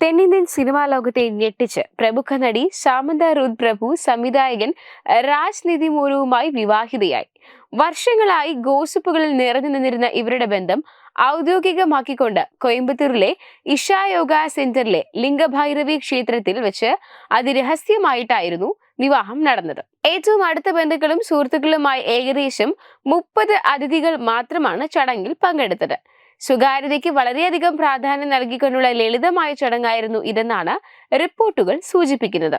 തെന്നിന്ത്യൻ സിനിമാ ലോകത്തെ ഞെട്ടിച്ച് പ്രമുഖ നടി സാമന്ത രുദ് പ്രഭു സംവിധായകൻ രാജ് നിധി മൂലവുമായി വിവാഹിതയായി. വർഷങ്ങളായി ഗോസിപ്പുകളിൽ നിറഞ്ഞു നിന്നിരുന്ന ഇവരുടെ ബന്ധം ഔദ്യോഗികമാക്കിക്കൊണ്ട് കോയമ്പത്തൂരിലെ ഇഷാ യോഗ സെന്ററിലെ ലിംഗഭൈരവി ക്ഷേത്രത്തിൽ വെച്ച് അതിരഹസ്യമായിട്ടായിരുന്നു വിവാഹം നടന്നത്. ഏറ്റവും അടുത്ത ബന്ധുക്കളും സുഹൃത്തുക്കളുമായി ഏകദേശം മുപ്പത് അതിഥികൾ മാത്രമാണ് ചടങ്ങിൽ പങ്കെടുത്തത്. സ്വകാര്യതയ്ക്ക് വളരെയധികം പ്രാധാന്യം നൽകിക്കൊണ്ടുള്ള ലളിതമായ ചടങ്ങായിരുന്നു ഇതെന്നാണ് റിപ്പോർട്ടുകൾ സൂചിപ്പിക്കുന്നത്.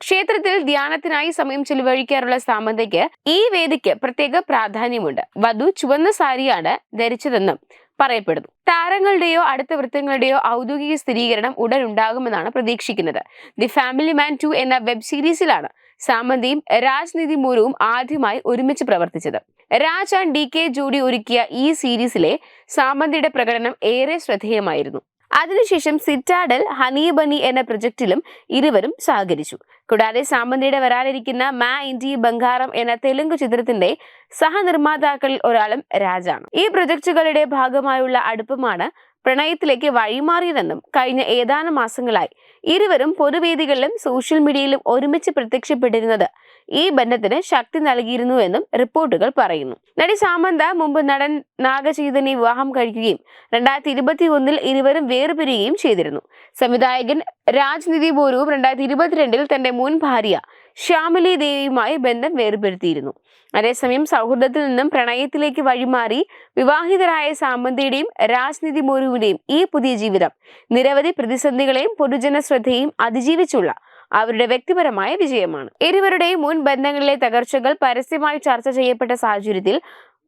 ക്ഷേത്രത്തിൽ ധ്യാനത്തിനായി സമയം ചെലവഴിക്കാറുള്ള സാമന്തയ്ക്ക് ഈ വേദിക്ക് പ്രത്യേക പ്രാധാന്യമുണ്ട്. വധു ചുവന്ന സാരിയാണ് ധരിച്ചതെന്നും പറയപ്പെടുന്നു. താരങ്ങളുടെയോ അടുത്ത വൃത്തങ്ങളുടെയോ ഔദ്യോഗിക സ്ഥിരീകരണം ഉടൻ ഉണ്ടാകുമെന്നാണ് പ്രതീക്ഷിക്കുന്നത്. ദി ഫാമിലി മാൻ ടു എന്ന വെബ് സീരീസിലാണ് സാമന്തിയും രാജ്നീതി മൂലവും ആദ്യമായി ഒരുമിച്ച് പ്രവർത്തിച്ചത്. രാജ് ആൻഡ് ഡി കെ ജോഡി ഒരുക്കിയ ഈ സീരീസിലെ സാമന്തിയുടെ പ്രകടനം ഏറെ ശ്രദ്ധേയമായിരുന്നു. അതിനുശേഷം സിറ്റാഡൽ ഹനീബനി എന്ന പ്രൊജക്റ്റിലും ഇരുവരും സഹകരിച്ചു. കൂടാതെ സാമന്തിയുടെ വരാനിരിക്കുന്ന മാ ഇൻഡി ബംഗാരം എന്ന തെലുങ്ക് ചിത്രത്തിന്റെ സഹനിർമ്മാതാക്കളിൽ ഒരാളും രാജാണ്. ഈ പ്രൊജക്റ്റുകളുടെ ഭാഗമായുള്ള അടുപ്പമാണ് പ്രണയത്തിലേക്ക് വഴിമാറിയതെന്നും കഴിഞ്ഞ ഏതാനും മാസങ്ങളായി ഇരുവരും പൊതുവേദികളിലും സോഷ്യൽ മീഡിയയിലും ഒരുമിച്ച് പ്രത്യക്ഷപ്പെട്ടിരുന്നത് ഈ ബന്ധത്തിന് ശക്തി നൽകിയിരുന്നുവെന്നും റിപ്പോർട്ടുകൾ പറയുന്നു. നടി സാമന്ത മുമ്പ് നടൻ നാഗചൈതന്യെ വിവാഹം കഴിക്കുകയും രണ്ടായിരത്തി ഇരുപത്തി ഒന്നിൽ ഇരുവരും വേർപിരിയുകയും ചെയ്തിരുന്നു. സംവിധായകൻ രാജ്നിധി ബോരുവും രണ്ടായിരത്തി ഇരുപത്തിരണ്ടിൽ തന്റെ മുൻ ഭാര്യ ശ്യാമിലി ദേവിയുമായി ബന്ധം വേർപെടുത്തിയിരുന്നു. അതേസമയം സൗഹൃദത്തിൽ നിന്നും പ്രണയത്തിലേക്ക് വഴിമാറി വിവാഹിതരായ സാമന്തയുടെയും രാജ്നിതി മോരുവിന്റെയും ഈ പുതിയ ജീവിതം നിരവധി പ്രതിസന്ധികളെയും പൊതുജന ശ്രദ്ധയും അതിജീവിച്ചുള്ള അവരുടെ വ്യക്തിപരമായ വിജയമാണ്. ഇരുവരുടെയും മുൻ ബന്ധങ്ങളിലെ തകർച്ചകൾ പരസ്യമായി ചർച്ച ചെയ്യപ്പെട്ട സാഹചര്യത്തിൽ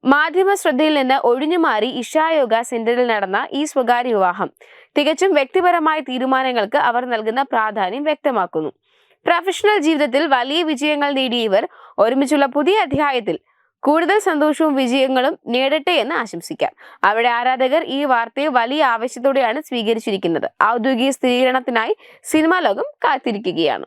മാധ്യമ ശ്രദ്ധയിൽ നിന്ന് ഒഴിഞ്ഞുമാറി ഇഷായോഗ സെന്ററിൽ നടന്ന ഈ സ്വകാര്യ വിവാഹം തികച്ചും വ്യക്തിപരമായ തീരുമാനങ്ങൾക്ക് അവർ നൽകുന്ന പ്രാധാന്യം വ്യക്തമാക്കുന്നു. പ്രൊഫഷണൽ ജീവിതത്തിൽ വലിയ വിജയങ്ങൾ നേടിയ ഇവർ ഒരുമിച്ചുള്ള പുതിയ അധ്യായത്തിൽ കൂടുതൽ സന്തോഷവും വിജയങ്ങളും നേടട്ടെ എന്ന് ആശംസിക്കാം. അവിടെ ആരാധകർ ഈ വാർത്തയെ വലിയ ആവശ്യത്തോടെയാണ് സ്വീകരിച്ചിരിക്കുന്നത്. ഔദ്യോഗിക സ്ഥിരീകരണത്തിനായി സിനിമാ ലോകം കാത്തിരിക്കുകയാണ്.